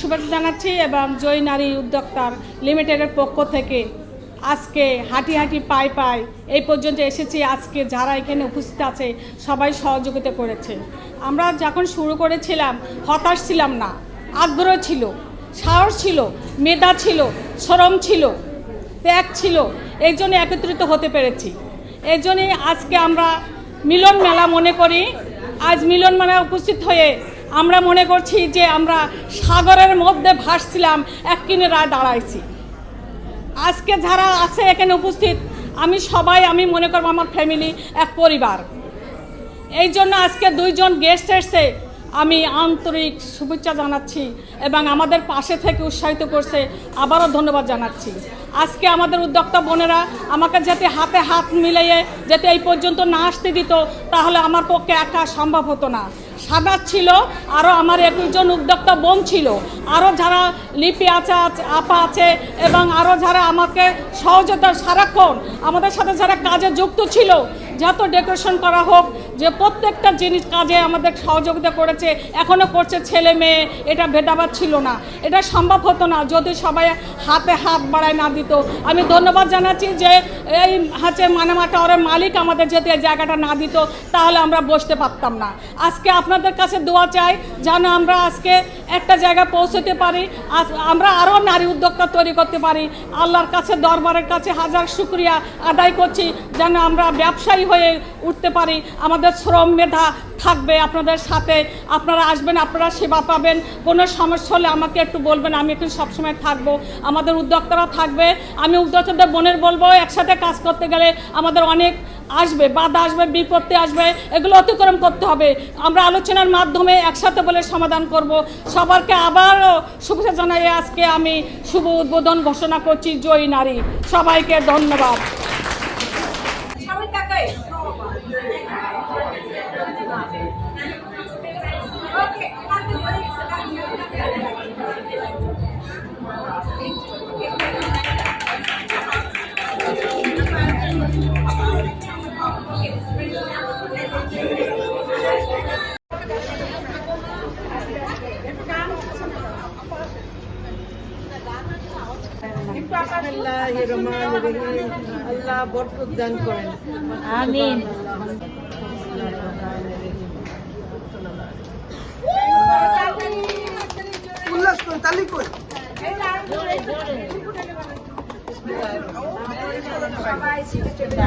শুভেচ্ছা জানাচ্ছি এবং জয় নারী উদ্যোক্তার লিমিটেডের পক্ষ থেকে আজকে হাঁটি হাঁটি পাই পাই এই পর্যন্ত এসেছি। আজকে যারা এখানে উপস্থিত আছে, সবাই সহযোগিতা করেছে। আমরা যখন শুরু করেছিলাম, হতাশ ছিলাম না। আগ্রহ ছিল, সাহস ছিল, মেধা ছিল, শ্রম ছিল, ত্যাগ ছিল। এই জন্য একত্রিত হতে পেরেছি। এই জন্যই আজকে আমরা মিলন মেলা মনে করি। আজ মিলন মেলায় উপস্থিত হয়ে আমরা মনে করছি যে আমরা সাগরের মধ্যে ভাসছিলাম, এক কিনারায় দাঁড়াইছি। আজকে যারা আছে এখানে উপস্থিত, আমি সবাই, আমি মনে করব আমার ফ্যামিলি এক পরিবার। এই জন্য আজকে দুইজন গেস্ট এসছে, আমি আন্তরিক শুভেচ্ছা জানাচ্ছি এবং আমাদের পাশে থেকে উৎসাহিত করছে, আবারও ধন্যবাদ জানাচ্ছি। আজকে আমাদের উদ্যোক্তা বোনেরা আমাকে যাতে হাতে হাত মিলিয়ে যাতে এই পর্যন্ত না আসতে দিত, তাহলে আমার পক্ষে একা সম্ভব হতো না। সাদা ছিল আরও আমার একজন উদ্যোক্তা বোন ছিল। আরও যারা লিপি আছে, আছে- আপা আছে, এবং আরও যারা আমাকে সহযোগিতা সারাক্ষণ, আমাদের সাথে যারা কাজে যুক্ত ছিল যত ডেকোরেশন করা হোক, যে প্রত্যেকটা জিনিস কাজে আমাদের সহযোগিতা করেছে এখনও করছে ছেলে মেয়ে, এটা ভেদাভাদ ছিল না। এটা সম্ভব হতো না, যদি সবাই হাতে হাত বাড়ায় না দিত। আমি ধন্যবাদ জানাচ্ছি যে এই হচ্ছে মানামাটা ওর মালিক আমাদের যদি জায়গাটা না দিত, তাহলে আমরা বসতে পারতাম না। আজকে আপনাদের কাছে দোয়া চাই, যেন আমরা আজকে একটা জায়গায় পৌঁছতে পারি আমরা আরও নারী উদ্যোক্তা তৈরি করতে পারি। আল্লাহর কাছে, দরবারের কাছে হাজার শুক্রিয়া আদায় করছি, যেন আমরা ব্যবসায়ী হয়ে উঠতে পারি। আমাদের শ্রম মেধা থাকবে আপনাদের সাথে। আপনারা আসবেন, আপনারা সেবা পাবেন। কোনো সমস্যা হলে আমাকে একটু বলবেন, আমি একটু সবসময় থাকব। আমাদের উদ্যোক্তারা থাকবে। আমি উদ্যোক্তাদের বোনের বলব, একসাথে কাজ করতে গেলে আমাদের অনেক আসবে, বাধা আসবে, বিপত্তি আসবে, এগুলো অতিক্রম করতে হবে। আমরা আলোচনার মাধ্যমে একসাথে বলে সমাধান করব। সবারকে আবারও শুভেচ্ছা জানাই আজকে আমি শুভ উদ্বোধন ঘোষণা করছি জয়ী নারী। সবাইকে ধন্যবাদ। আল্লাহ বরকত দান করেন আমিন। উল্লাস করুন তালি করুন। সবাই সেক্ষেত্রে